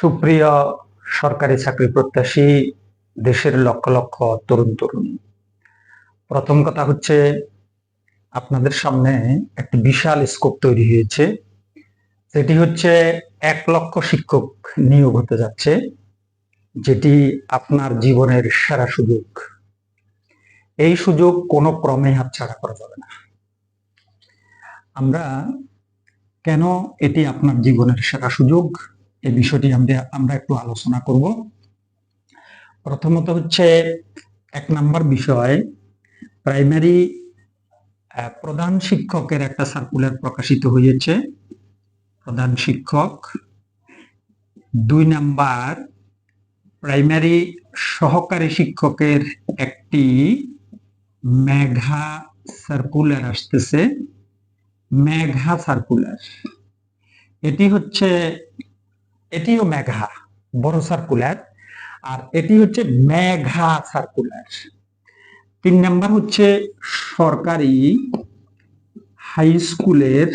সুপ্রিয় সরকারি চাকরি প্রত্যাশী, দেশের লক্ষ লক্ষ তরুণ তরুণী। প্রথম কথা হচ্ছে, আপনাদের সামনে একটি বিশাল স্কোপ তৈরি হয়েছে। সেটি হচ্ছে, এক লক্ষ শিক্ষক নিয়োগ হতে যাচ্ছে, যেটি আপনার জীবনের সেরা সুযোগ। এই সুযোগ কোনো ক্রমে হাতছাড়া করা যাবে না। আমরা কেন এটি আপনার জীবনের সেরা সুযোগ? এই বিষয়টি আমরা আমরা একটু আলোচনা করব। প্রথমত হচ্ছে এক নাম্বার বিষয় প্রাইমারি প্রধান শিক্ষকের একটা সার্কুলার প্রকাশিত হয়েছে। প্রধান শিক্ষক। দুই নাম্বার প্রাইমারি সহকারী শিক্ষকের একটি মেঘা সার্কুলার আসতেছে। মেঘা সার্কুলার এটি হচ্ছে এটিও মেঘা, বড় সার্কুলার আর এটি হচ্ছে মেঘা সার্কুলার তিন নাম্বার হচ্ছে সরকারি হাই স্কুলের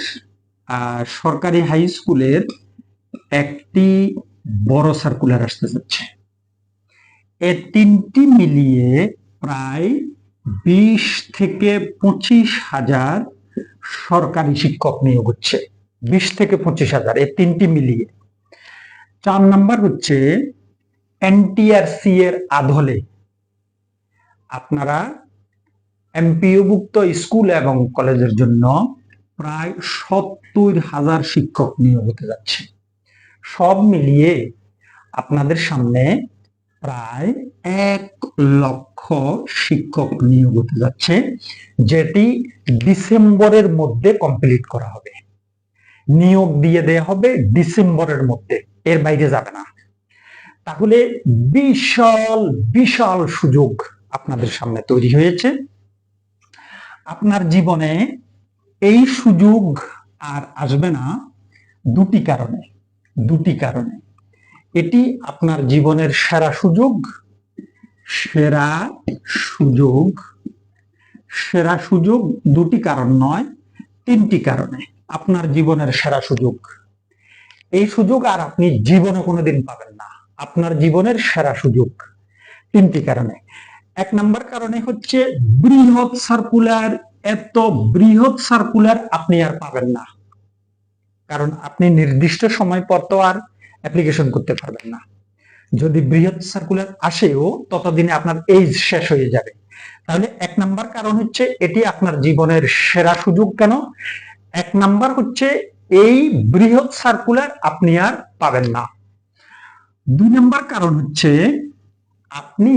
সরকারি হাই স্কুলের একটি বড় সার্কুলার আসতে যাচ্ছে। এ তিনটি মিলিয়ে প্রায় বিশ থেকে পঁচিশ হাজার সরকারি শিক্ষক নিয়োগ হচ্ছে। বিশ থেকে পঁচিশ হাজার এই তিনটি মিলিয়ে। চার নাম্বার হচ্ছে এনটিআরসি এর আধলে আপনারা এমপিওভুক্ত স্কুল এবং কলেজের জন্য প্রায় সত্তর হাজার শিক্ষক নিয়োগ হতে যাচ্ছে। সব মিলিয়ে আপনাদের সামনে প্রায় এক লক্ষ শিক্ষক নিয়োগ হতে যাচ্ছে, যেটি ডিসেম্বরের মধ্যে কমপ্লিট করা হবে। নিয়োগ দিয়ে দেয়া হবে ডিসেম্বরের মধ্যে, এর বাইরে যাবে না। তাহলে বিশাল বিশাল সুযোগ আপনাদের সামনে তৈরি হয়েছে। আপনার জীবনে এই সুযোগ আর আসবে না দুটি কারণে দুটি কারণে। এটি আপনার জীবনের সেরা সুযোগ সেরা সুযোগ সেরা সুযোগ দুটি কারণ নয়, তিনটি কারণে। আপনার জীবনের সেরা সুযোগ। এই সুযোগ আর আপনি জীবনে কোনোদিন পাবেন না। আপনার জীবনের সেরা সুযোগ তিনটি কারণে। এক নম্বর কারণে হচ্ছে বৃহৎ সার্কুলার এত বৃহৎ সার্কুলার আপনি আর পাবেন না। কারণ আপনি নির্দিষ্ট সময় পর তো আর অ্যাপ্লিকেশন করতে পারবেন না। যদি বৃহৎ সার্কুলার আসেও ততদিনে আপনার এইজ শেষ হয়ে যাবে। তাহলে এক নাম্বার কারণ হচ্ছে এটি আপনার জীবনের সেরা সুযোগ কেন? এক নাম্বার হচ্ছে এই বৃহৎ সার্কুলার আপনি আর পাবেন না। দুই নাম্বার কারণ হচ্ছে আপনি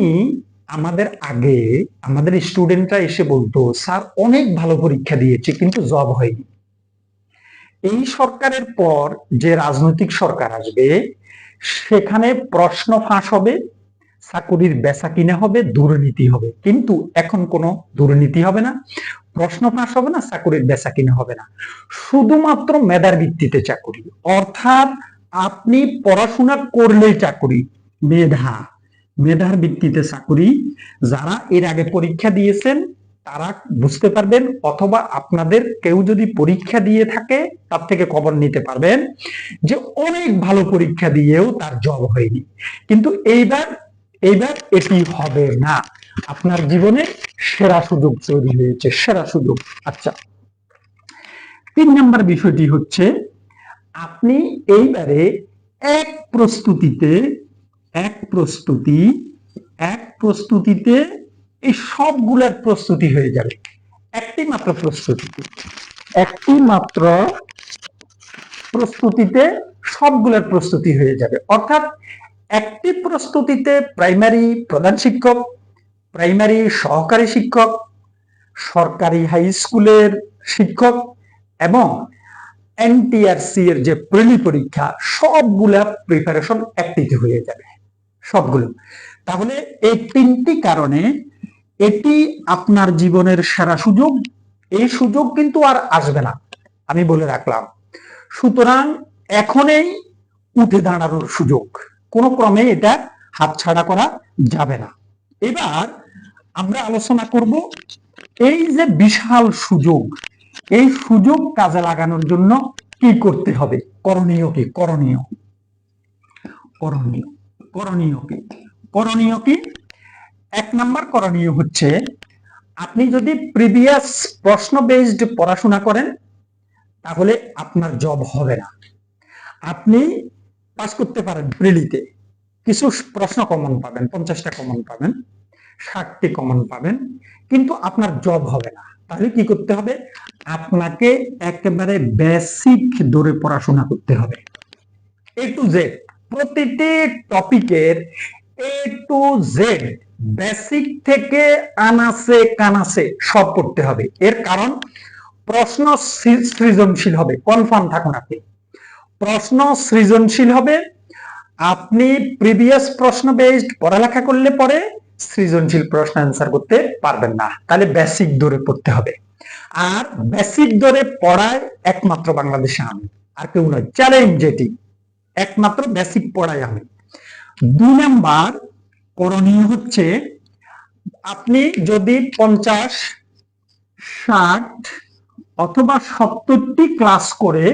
আমাদের আগে আমাদের স্টুডেন্টরা এসে বলতো, স্যার, অনেক ভালো পরীক্ষা দিয়েছে, কিন্তু জব হয়নি। এই সরকারের পর যে রাজনৈতিক সরকার আসবে, সেখানে প্রশ্ন ফাঁস হবে চাকুরির বেচা কিনা হবে, দুর্নীতি হবে। কিন্তু এখন কোনো দুর্নীতি হবে না, প্রশ্ন ফাঁস হবে না, চাকুরির বেচা কিনা হবে না। শুধুমাত্র মেধার ভিত্তিতে চাকুরি। অর্থাৎ আপনি পড়াশোনা করলেই চাকুরি। মেধা। মেধার ভিত্তিতে চাকুরি। যারা এর আগে পরীক্ষা দিয়েছেন, তারা বুঝতে পারবেন, অথবা আপনাদের কেউ যদি পরীক্ষা দিয়ে থাকে, তার থেকে খবর নিতে পারবেন যে অনেক ভালো পরীক্ষা দিয়েও তার জব হয়নি। কিন্তু এইবার এইবার এটি হবে না। আপনার জীবনে সেরা সুযোগ তৈরি হয়েছে, সেরা সুযোগ। আচ্ছা তিন নম্বর বিষয়টি হচ্ছে, আপনি এইবারে এক প্রস্তুতিতে, এক প্রস্তুতি, এক প্রস্তুতিতে এই সবগুলার প্রস্তুতি হয়ে যাবে। একটি মাত্র প্রস্তুতিতে একটি মাত্র প্রস্তুতিতে সবগুলোর প্রস্তুতি হয়ে যাবে। অর্থাৎ একটি প্রস্তুতিতে প্রাইমারি প্রধান শিক্ষক প্রাইমারি সহকারী শিক্ষক, সরকারি হাই স্কুলের শিক্ষক এবং এনটিআরসি এর যে প্রিলি পরীক্ষা, সবগুলা প্রিপারেশন একটিতে হয়ে যাবে। সবগুলো। তাহলে এই তিনটি কারণে এটি আপনার জীবনের সেরা সুযোগ। এই সুযোগ কিন্তু আর আসবে না, আমি বলে রাখলাম। সুতরাং এখনই উঠে দাঁড়ানোর সুযোগ। কোনো ক্রমে এটা হাতছাড়া করা যাবে না। এবার আমরা আলোচনা করব এই যে বিশাল সুযোগ, এই সুযোগ কাজে লাগানোর জন্য কি করতে হবে? করণীয় কি? করণীয়। করণীয়। করণীয় কি? করণীয় কি? এক নাম্বার করণীয় হচ্ছে, আপনি যদি প্রিভিয়াস প্রশ্ন বেসড পড়াশোনা করেন, তাহলে আপনার জব হবে না। আপনি পাস করতে পারেন প্রিলিতে কিছু প্রশ্ন কমন পাবেন, পঞ্চাশটা কমন পাবেন, ষাটটি কমন পাবেন, কিন্তু আপনার জব হবে না। তাহলে কি করতে হবে? আপনাকে একেবারে বেসিক দূরে পড়াশোনা করতে হবে। এ টু জেড প্রতিটি টপিকের এ টু জেড বেসিক থেকে আনাসে কানাসে সব করতে হবে। এর কারণ, প্রশ্ন সৃজনশীল হবে। কনফার্ম থাকুন আপনি। প্রশ্ন সৃজনশীল হবে। আপনি প্রিভিয়াস প্রশ্ন বেসড পড়ালেখা করলে পরে সৃজনশীল প্রশ্ন অ্যান্সার করতে পারবেন না। তাহলে বেসিক দরে পড়তে হবে। আর বেসিক দরে পড়ায় একমাত্র বাংলাদেশে আমি, আর কেউ নয় চ্যালেঞ্জ যেটি, একমাত্র বেসিক পড়াই আমি। দুই নাম্বার করণীয় হচ্ছে, আপনি যদি পঞ্চাশ, ষাট অথবা সত্তরটি ক্লাস করে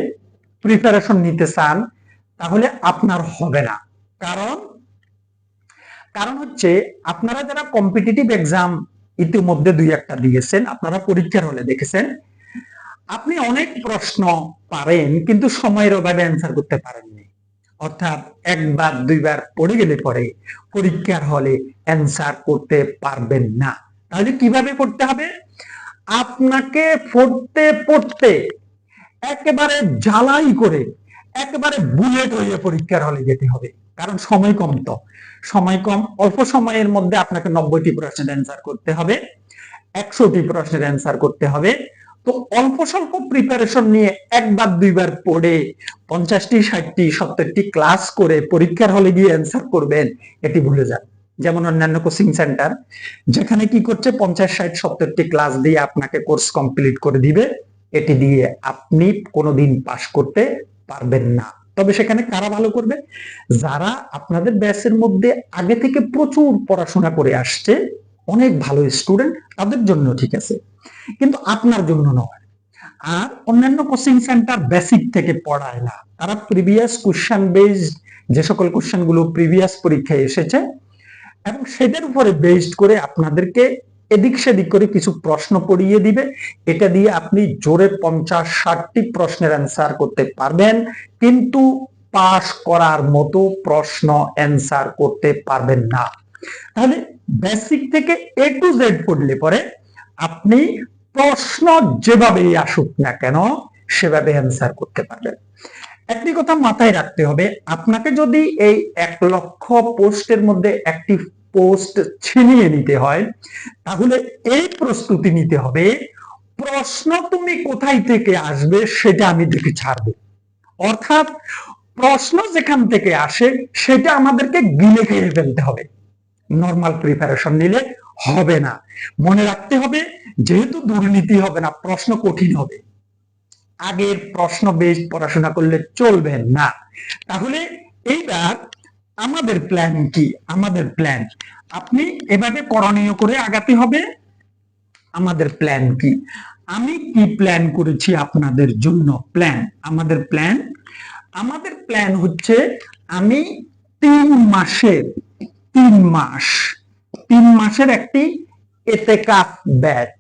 প্রিপারেশন নিতে চান, তাহলে আপনার হবে না। কারণ কারণ হচ্ছে আপনারা যারা কম্পিটিটিভ এক্সাম ইতিমধ্যে দুই একটা দিয়েছেন, আপনারা পরীক্ষার হলে দেখেছেন, আপনি অনেক প্রশ্ন পারেন, কিন্তু সময়ের অভাবে অ্যান্সার করতে পারেননি। অর্থাৎ একবার, দুইবার পড়ে গেলে পরে পরীক্ষার হলে অ্যান্সার করতে পারবেন না। তাহলে কীভাবে করতে হবে? আপনাকে পড়তে পড়তে একেবারে জ্বালাই করে, একেবারে বুলেট হয়ে পরীক্ষার হলে যেতে হবে। কারণ সময় কম তো। সময় কম, অল্প সময়ের মধ্যে আপনাকে নব্বইটি প্রশ্নের অ্যান্সার করতে হবে, একশোটি প্রশ্নের অ্যান্সার করতে হবে। তো অল্প স্বল্প প্রিপারেশন নিয়ে একবার, দুইবার পড়ে পঞ্চাশটি, ষাটটি, সত্তরটি ক্লাস করে পরীক্ষার হলে গিয়ে অ্যান্সার করবেন, এটি ভুলে যান। যেমন অন্যান্য কোচিং সেন্টার যেখানে কি করছে, পঞ্চাশ, ষাট, সত্তরটি ক্লাস দিয়ে আপনাকে কোর্স কমপ্লিট করে দিবে। এটি দিয়ে আপনি কোনোদিন পাশ করতে পারবেন না। তবে সেখানে কারা ভালো করবে? যারা আপনাদের ব্যাচের মধ্যে আগে থেকে প্রচুর পড়াশোনা করে আসছে, অনেক ভালো স্টুডেন্ট তাদের জন্য ঠিক আছে। কিন্তু আপনার জন্য নয়। আর অন্যান্য কোচিং সেন্টার বেসিক থেকে পড়ায় না। তারা প্রিভিয়াস কোশ্চেন বেসড যে সকল কোশ্চেনগুলো প্রিভিয়াস পরীক্ষায় এসেছে, এবং সেটার উপরে বেসড করে আপনাদেরকে এদিক সেদিক করে কিছু প্রশ্ন পড়িয়ে দিবে। এটা দিয়ে আপনি জোরে পঞ্চাশ, ষাটটি প্রশ্নের অ্যান্সার করতে পারবেন। কিন্তু পাশ করার মতো প্রশ্ন অ্যান্সার করতে পারবেন না। তাহলে বেসিক থেকে এ টু জেড পড়লে পরে আপনি প্রশ্ন যেভাবেই আসুক না কেন, সেভাবে অ্যান্সার করতে পারবেন। একটি কথা মাথায় রাখতে হবে, আপনাকে যদি এই এক লক্ষ পোস্টের মধ্যে একটি পোস্ট ছিনিয়ে নিতে হয়। তাহলে এই প্রস্তুতি নিতে হবে, প্রশ্ন তুমি কোথায় থেকে আসবে সেটা আমি দেখে ছাড়বো। অর্থাৎ প্রশ্ন যেখান থেকে আসে সেটা আমাদেরকে গিলে খেয়ে ফেলতে হবে। নর্মাল প্রিপারেশন নিলে হবে না। মনে রাখতে হবে, যেহেতু দুর্নীতি হবে না, প্রশ্ন কঠিন হবে। আগের প্রশ্ন বেশ পড়াশোনা করলে চলবে না। তাহলে এইবার আমাদের প্ল্যান কি? আমাদের প্ল্যান আপনি এভাবে করণীয় করে আগাতে হবে। আমাদের প্ল্যান কি? আমি কি প্ল্যান করেছি আপনাদের জন্য? প্ল্যান আমাদের প্ল্যান আমাদের প্ল্যান হচ্ছে আমি তিন মাসের, তিন মাস, তিন মাসের একটি এতেকাফ ব্যাচ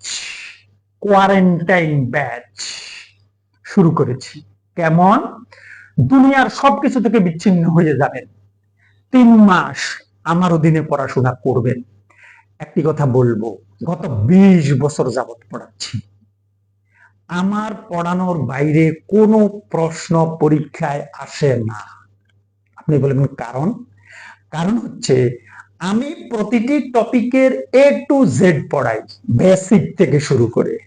কোয়ারেন্টাইন ব্যাচ শুরু করেছি। কেমন? দুনিয়ার সবকিছু থেকে বিচ্ছিন্ন হয়ে যাবেন। তিন মাস আমার অধীনে পড়াশোনা করবেন। একটি কথা বলব, গত বিশ বছর যাবত পড়াচ্ছি। আমার পড়ানোর বাইরে কোনো প্রশ্ন পরীক্ষায় আসে না। আপনি বলবেন কারণ? কারণ হচ্ছে আমি প্রতিটি টপিকের এ টু জেড পড়াই বেসিক থেকে শুরু করে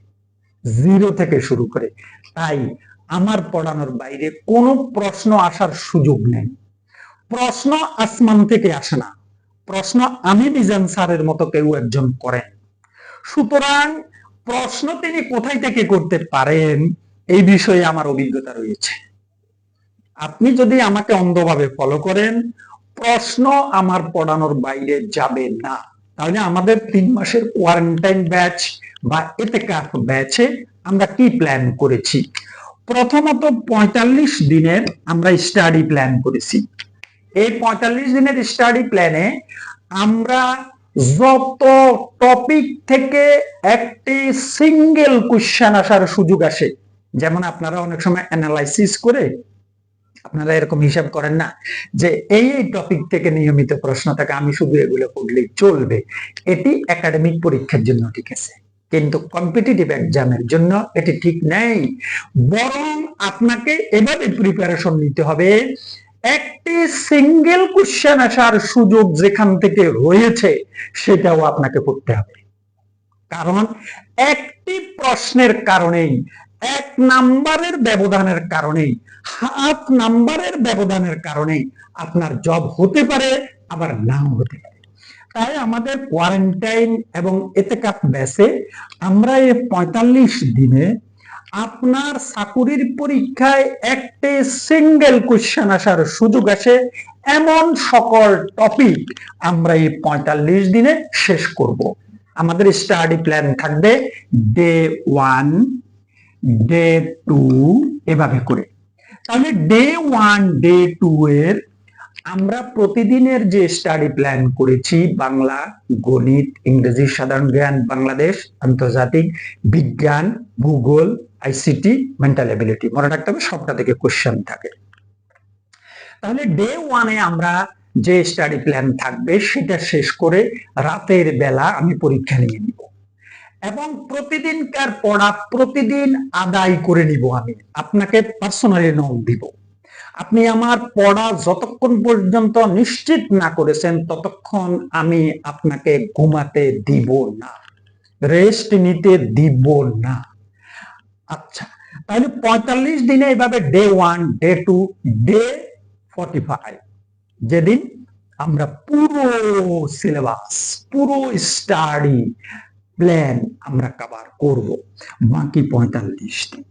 জিরো থেকে শুরু করে। তাই আমার পড়ানোর বাইরে কোনো প্রশ্ন আসার সুযোগ নেই। প্রশ্ন আসমান থেকে আসে না। প্রশ্ন আমি মিজান স্যারের মতো কেউ একজন করেন। সুতরাং প্রশ্ন তিনি কোথায় থেকে করতে পারেন, এই বিষয়ে আমার অভিজ্ঞতা রয়েছে। আপনি যদি আমাকে অন্ধভাবে ফলো করেন, প্রশ্ন আমার পড়ানোর বাইরে যাবে না। তাহলে আমাদের তিন মাসের কোয়ারেন্টাইন ব্যাচ বা এতে কাপ ব্যাচে আমরা কি প্ল্যান করেছি? প্রথমত পঁয়তাল্লিশ দিনের আমরা স্টাডি প্ল্যান করেছি। এই পঁয়তাল্লিশ দিনের স্টাডি প্ল্যানে আমরা যত টপিক থেকে একটি সিঙ্গেল কোশ্চেন আসার সুযোগ আসে, যেমন আপনারা অনেক সময় অ্যানালাইসিস করে আপনারা এরকম হিসাব করেন না, যে এই এই টপিক থেকে নিয়মিত প্রশ্ন থাকে, আমি শুধু এগুলো পড়লেই চলবে। এটি একাডেমিক পরীক্ষার জন্য ঠিক আছে, কিন্তু কম্পিটিটিভ এক্সামের জন্য এটি ঠিক নেই। বরং আপনাকে এভাবে প্রিপারেশন নিতে হবে একটি সিঙ্গেল কোশ্চেন আসার সুযোগ যেখান থেকে রয়েছে সেটাও আপনাকে করতে হবে। কারণ একটি প্রশ্নের কারণেই, এক নাম্বারের ব্যবধানের কারণেই হাফ নাম্বারের ব্যবধানের কারণেই আপনার জব হতে পারে, আবার নাও হতে পারে। তাই আমাদের কোয়ারেন্টাইন এবং এতেকাপ ব্যাসে আমরা এই পঁয়তাল্লিশ দিনে আপনার চাকুরির পরীক্ষায় একটি সিঙ্গেল কোশ্চেন আসার সুযোগ আছে এমন সকল টপিক আমরা এই পঁয়তাল্লিশ দিনে শেষ করব। আমাদের স্টাডি প্ল্যান থাকবে ডে ওয়ান ডে টু এভাবে করে। তাহলে ডে ওয়ান ডে টু এর আমরা প্রতিদিনের যে স্টাডি প্ল্যান করেছি, বাংলা, গণিত, ইংরেজি, সাধারণ জ্ঞান, বাংলাদেশ, আন্তর্জাতিক, বিজ্ঞান, ভূগোল আইসিটি মেন্টাল এবিলিটি মনে রাখতে হবে সবটা থেকে কোশ্চেন থাকে। তাহলে ডে ওয়ানে আমরা যে স্টাডি প্ল্যান থাকবে, সেটা শেষ করে রাতের বেলা আমি পরীক্ষা নিয়ে নিব। এবং প্রতিদিনকার পড়া প্রতিদিন আদায় করে নিব আমি। আপনাকে পার্সোনালি নোট দিব। আপনি আমার পড়া যতক্ষণ পর্যন্ত নিশ্চিত না করেছেন, ততক্ষণ আমি আপনাকে ঘুমাতে দিব না। রেস্ট নিতে দিব না। আচ্ছা তাহলে পঁয়তাল্লিশ দিনে এভাবে day one day two day forty five যেদিন আমরা পুরো সিলেবাস পুরো স্টাডি প্ল্যান আমরা কভার করব। বাকি পঁয়তাল্লিশ দিন।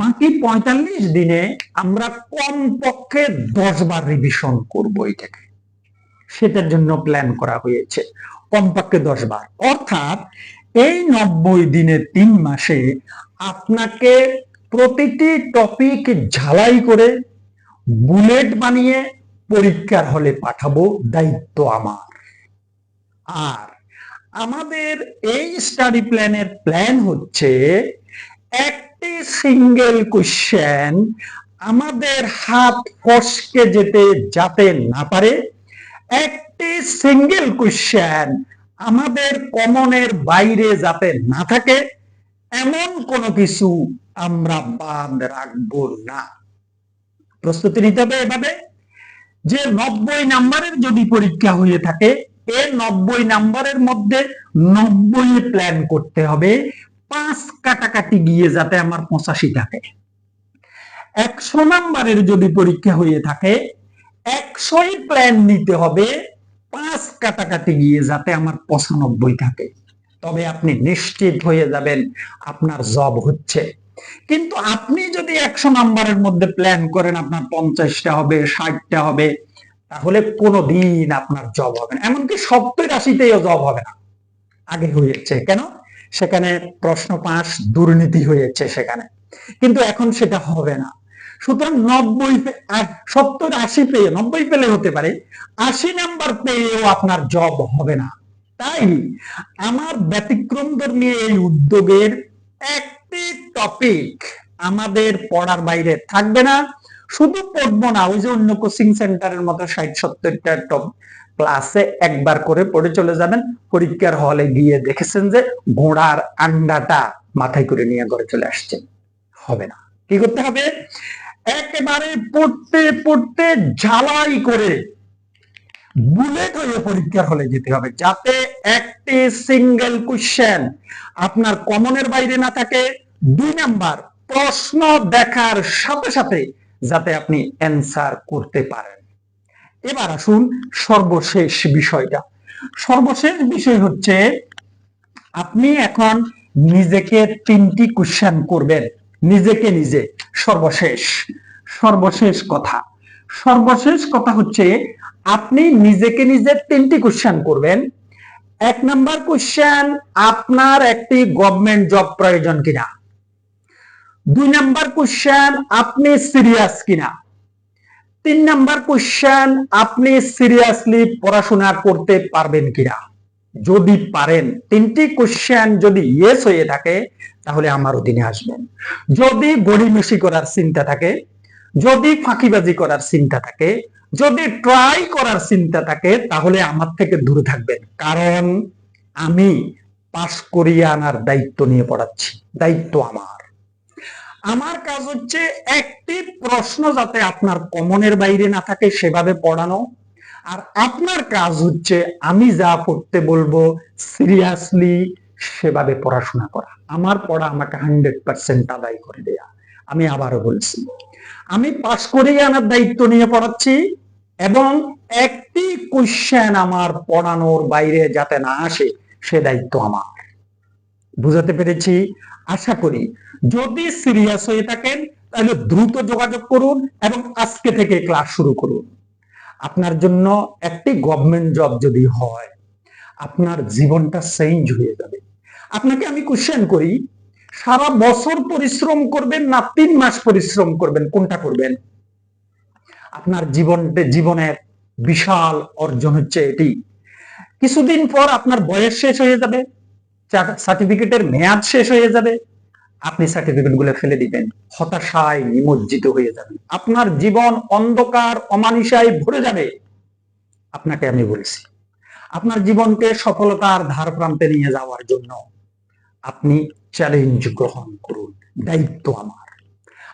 বাকি পঁয়তাল্লিশ দিনে আমরা কমপক্ষে দশ বার রিভিশন করব এটাকে। সেটার জন্য প্ল্যান করা হয়েছে, কমপক্ষে দশ বার। অর্থাৎ এই নব্বই দিনে তিন মাসে আপনাকে প্রতিটি টপিক ঝালাই করে বুলেট বানিয়ে পরীক্ষার হলে পাঠাবো, দায়িত্ব আমার। আর আমাদের এই স্টাডি প্ল্যানের প্ল্যান হচ্ছে একটি সিঙ্গেল কোশ্চেন আমাদের হাত ফসকে যেতে, যাতে না পারে। একটি সিঙ্গেল কোশ্চেন আমাদের কমনের বাইরে যাতে না থাকে। এমন কোনো কিছু আমরা বাদ রাখব না। প্রস্তুতি নিতে হবে এভাবে। যে নব্বই নাম্বারের যদি পরীক্ষা হয়ে থাকে, এ নব্বই নাম্বারের মধ্যে নব্বই প্ল্যান করতে হবে। পাঁচ কাটাকাটি গিয়ে যাতে আমার পঁচাশি থাকে। একশো নাম্বারের যদি পরীক্ষা হয়ে থাকে, একশোই প্ল্যান নিতে হবে। পাঁচ কাটাকাটি গিয়ে যাতে আমার পঁচানব্বই থাকে। তবে আপনি নিশ্চিত হয়ে যাবেন আপনার জব হচ্ছে। কিন্তু আপনি যদি একশো নাম্বারের মধ্যে প্ল্যান করেন আপনার পঞ্চাশটা হবে, ষাটটা হবে, তাহলে কোনো দিন আপনার জব হবে না। এমনকি সত্তর আশিতেও জব হবে না। আগে হয়েছে কেন? সেখানে প্রশ্ন পাস দুর্নীতি হয়েছে সেখানে। কিন্তু এখন সেটা হবে না। সুতরাং নব্বই সত্তর আশি পেয়ে, নব্বই পেলে হতে পারে, আশি নাম্বার পেয়েও আপনার জব হবে না। তাই আমার ব্যতিক্রম ধর্মী এই উদ্যোগের একটি টপিক আমাদের পড়ার বাইরে থাকবে না। শুধু পড়ব না, ওই যে অন্য কোচিং সেন্টারের মতো ষাট সত্তরটা টপ ক্লাসে একবার করে পড়ে চলে যাবেন। পরীক্ষার হলে গিয়ে দেখেছেন যে ঘোড়ার আন্ডাটা মাথায় করে নিয়ে ঘরে চলে আসছেন হবে না। কি করতে হবে? একেবারে পড়তে পড়তে ঝালাই করে বুলেট হয়ে পরীক্ষার হলে যেতে হবে। যাতে একটি সিঙ্গেল কোশ্চেন আপনার কমনের বাইরে না থাকে। দুই নাম্বার, প্রশ্ন দেখার সাথে সাথে যাতে আপনি অ্যান্সার করতে পারেন। এবার আসুন সর্বশেষ বিষয়টা। সর্বশেষ বিষয় হচ্ছে, আপনি এখন নিজেকে তিনটি কোশ্চেন করবেন। নিজেকে নিজে, সর্বশেষ। সর্বশেষ কথা। সর্বশেষ কথা হচ্ছে আপনি নিজেকে নিজে তিনটি কোশ্চেন করবেন। এক নাম্বার কোশ্চেন আপনার একটি গভর্নমেন্ট জব প্রয়োজন কিনা? দুই নাম্বার কোশ্চেন আপনি সিরিয়াস কিনা? তিন নাম্বার কোশ্চেন আপনি সিরিয়াসলি পড়াশোনা করতে পারবেন কিনা? যদি পারেন, তিনটি কোশ্চেন যদি ইয়েস হয়ে থাকে, তাহলে আমার অধীনে আসবেন। যদি গড়িমসি করার চিন্তা থাকে, যদি ফাঁকিবাজি করার চিন্তা থাকে যদি ট্রাই করার চিন্তা থাকে, তাহলে আমার থেকে দূরে থাকবেন কারণ আমি পাশ করিয়ে আনার দায়িত্ব নিয়ে পড়াচ্ছি, দায়িত্ব আমার। আমার কাজ হচ্ছে একটি প্রশ্ন যাতে আপনার কমনের বাইরে না থাকে, সেভাবে পড়ানো। আর আপনার কাজ হচ্ছে আমি যা পড়তে বলব সিরিয়াসলি সেভাবে পড়াশোনা করা। আমার পড়া আমাকে হান্ড্রেড পার্সেন্ট আদায় করে দেয়া। আমি আবারও বলছি আমি পাশ করিয়ে আনার দায়িত্ব নিয়ে পড়াচ্ছি এবং একটি কোশ্চেন আমার পড়ানোর বাইরে যাতে না আসে, সে দায়িত্ব আমার। বুঝাতে পেরেছি? আশা করি। যদি সিরিয়াস হয়ে থাকেন, তাহলে দ্রুত যোগাযোগ করুন এবং আজকে থেকে ক্লাস শুরু করুন। আপনার জন্য একটি গভর্নমেন্ট জব যদি হয়, আপনার জীবনটা চেঞ্জ হয়ে যাবে। আপনাকে আমি কোশ্চেন করি সারা বছর পরিশ্রম করবেন না, তিন মাস পরিশ্রম করবেন, কোনটা করবেন? আপনার জীবন, জীবনের বিশাল অর্জন হচ্ছে এটি। কিছুদিন পর আপনার বয়স শেষ হয়ে যাবে সার্টিফিকেটের মেয়াদ শেষ হয়ে যাবে, আপনি সার্টিফিকেটগুলো ফেলে দিবেন, হতাশায় নিমজ্জিত হয়ে যাবেন। আপনার জীবন অন্ধকার অমানিসায় ভরে যাবে। আপনাকে আমি বলছি, আপনার জীবনকে সফলতার ধার প্রান্তে নিয়ে যাওয়ার জন্য আপনি চ্যালেঞ্জ গ্রহণ করুন। দায়িত্ব আমার।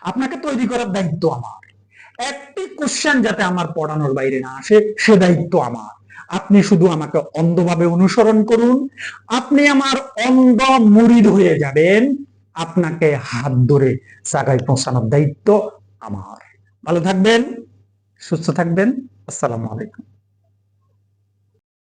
আপনাকে তৈরি করার দায়িত্ব আমার। একটি কোশ্চেন যাতে আমার পড়ানোর বাইরে না আসে, সে দায়িত্ব আমার। আপনি শুধু আমাকে অন্ধভাবে অনুসরণ করুন। আপনি আমার অন্ধ মুরিদ হয়ে যাবেন। আপনাকে হাত ধরে জায়গায় পৌঁছানোর দায়িত্ব আমার। ভালো থাকবেন, সুস্থ থাকবেন। আসসালামু আলাইকুম।